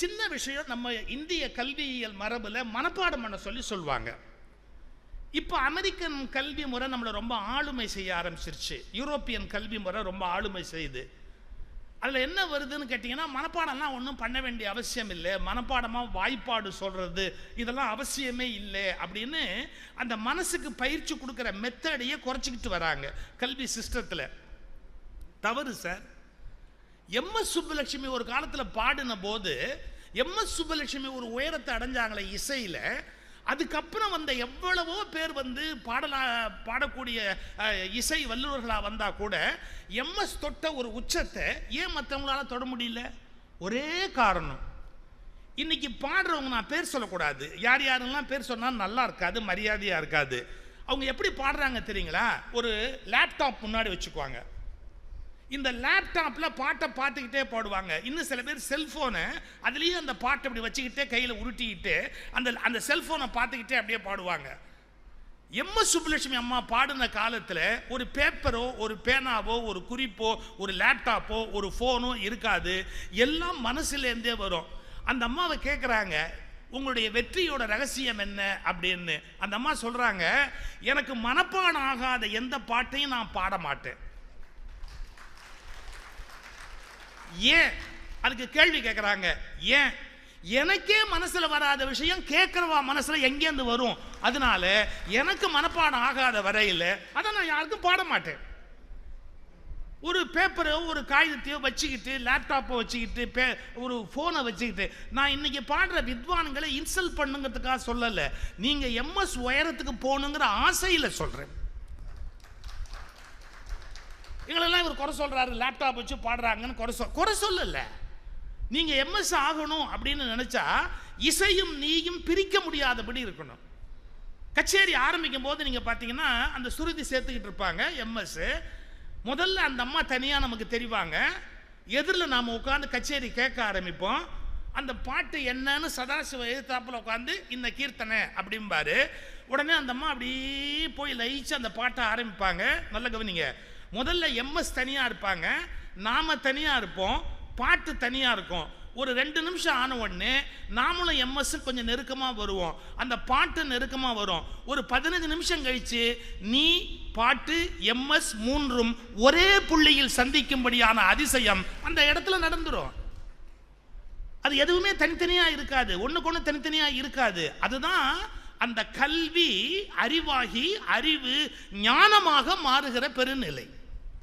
சின்ன விஷயம் நம்ம இந்திய கல்வியியல் மரபில் மனப்பாடம் பண்ண சொல்லி சொல்லுவாங்க இப்போ அமெரிக்கன் கல்வி முறை நம்மளை ரொம்ப ஆளுமை செய்ய ஆரம்பிச்சிருச்சு. யூரோப்பியன் கல்வி முறை ரொம்ப ஆளுமை செய்யுது அதில் என்ன வருதுன்னு கேட்டிங்கன்னா மனப்பாடம்லாம் ஒன்றும் பண்ண வேண்டிய அவசியம் இல்லை. மனப்பாடமாக வாய்ப்பாடு சொல்கிறது இதெல்லாம் அவசியமே இல்லை அப்படின்னு அந்த மனசுக்கு பயிற்சி கொடுக்குற மெத்தடையே குறைச்சிக்கிட்டு வராங்க கல்வி சிஸ்டத்தில் தவறு சார். எம்எஸ் சுப்புலட்சுமி ஒரு காலத்தில் பாடின போது எம்எஸ் சுப்புலட்சுமி ஒரு உயரத்தை அடைஞ்சாங்களே இசையில். அதுக்கப்புறம் வந்த எவ்வளவோ பேர் வந்து பாடலா பாடக்கூடிய இசை வல்லுநர்களாக வந்தால் கூட எம்எஸ் தொட்ட ஒரு உச்சத்தை ஏன் மற்றவங்களால தொட முடியல? ஒரே காரணம். இன்னைக்கு பாடுறவங்க நான் பேர் சொல்லக்கூடாது. யார் யாரெல்லாம் பேர் சொன்னால் நல்லா இருக்காது மரியாதையாக இருக்காது. அவங்க எப்படி பாடுறாங்க தெரியுங்களா? ஒரு லேப்டாப் முன்னாடி வச்சுக்குவாங்க. இந்த லேப்டாப்பில் பாட்டை பார்த்துக்கிட்டே பாடுவாங்க. இன்னும் சில பேர் செல்ஃபோனை அதுலேயும் அந்த பாட்டை அப்படி வச்சுக்கிட்டே கையில் உருட்டிக்கிட்டு அந்த அந்த செல்ஃபோனை பார்த்துக்கிட்டே அப்படியே பாடுவாங்க. எம்எஸ் சுப்புலட்சுமி அம்மா பாடின காலத்தில் ஒரு பேப்பரோ ஒரு பேனாவோ ஒரு குறிப்போ ஒரு லேப்டாப்போ ஒரு ஃபோனோ இருக்காது. எல்லாம் மனசுலேருந்தே வரும். அந்த அம்மாவை கேட்குறாங்க உங்களுடைய வெற்றியோட ரகசியம் என்ன? அப்படின்னு. அந்த அம்மா சொல்கிறாங்க எனக்கு மனப்பாடம் ஆகாத எந்த பாட்டையும் நான் பாட மாட்டேன். ஏன்? அதுக்கு கேள்வி கேட்குறாங்க ஏன்? எனக்கே மனசில் வராத விஷயம் கேட்குறவா மனசில் எங்கேருந்து வரும்? அதனால எனக்கு மனப்பாடம் ஆகாத வரையில் அதை நான் யாருக்கும் பாட மாட்டேன். ஒரு பேப்பரோ ஒரு காகிதத்தையோ வச்சுக்கிட்டு லேப்டாப்போ வச்சுக்கிட்டு பே ஒரு ஃபோனை வச்சுக்கிட்டு நான் இன்னைக்கு பாடுற வித்வான்களை இன்சல்ட் பண்ணுங்கிறதுக்காக சொல்லலை. நீங்கள் எம்எஸ் உயரத்துக்கு போகணுங்கிற ஆசையில் சொல்கிறேன் எங்களெல்லாம் இவர் குறை சொல்கிறாரு லேப்டாப் வச்சு பாடுறாங்கன்னு குறை சொல் குறை சொல்லல. நீங்கள் எம்எஸ் ஆகணும் அப்படின்னு நினச்சா இசையும் நீயும் பிரிக்க முடியாதபடி இருக்கணும். கச்சேரி ஆரம்பிக்கும் போது நீங்கள் பார்த்தீங்கன்னா அந்த சுருதி சேர்த்துக்கிட்டு இருப்பாங்க எம்எஸ் முதல்ல அந்த அம்மா தனியாக நமக்கு தெரிவாங்க. எதிரில் நாம் உட்காந்து கச்சேரி கேட்க ஆரம்பிப்போம். அந்த பாட்டு என்னன்னு சதாசிவ எழுத்தாப்பில் உட்காந்து இந்த கீர்த்தனை அப்படிம்பாரு. உடனே அந்த அம்மா அப்படியே போய் லயிச்சு அந்த பாட்டை ஆரம்பிப்பாங்க. நல்ல கவனிங்க. முதல்ல எம்எஸ் தனியாக இருப்பாங்க. நாம தனியாக இருப்போம். பாட்டு தனியாக இருக்கும். ஒரு ரெண்டு நிமிஷம் ஆன உடனே நாமளும் எம்எஸ் கொஞ்சம் நெருக்கமாக வருவோம். அந்த பாட்டு நெருக்கமாக வரும். ஒரு பதினஞ்சு நிமிஷம் கழித்து நீ பாட்டு எம்எஸ் மூன்றும் ஒரே புள்ளியில் சந்திக்கும்படியான அதிசயம் அந்த இடத்துல நடந்துடும் அது எதுவுமே தனித்தனியாக இருக்காது. ஒன்றுக்கு ஒன்று தனித்தனியாக இருக்காது. அதுதான் அந்த கல்வி அறிவாகி அறிவு ஞானமாக மாறுகிற பெருநிலை.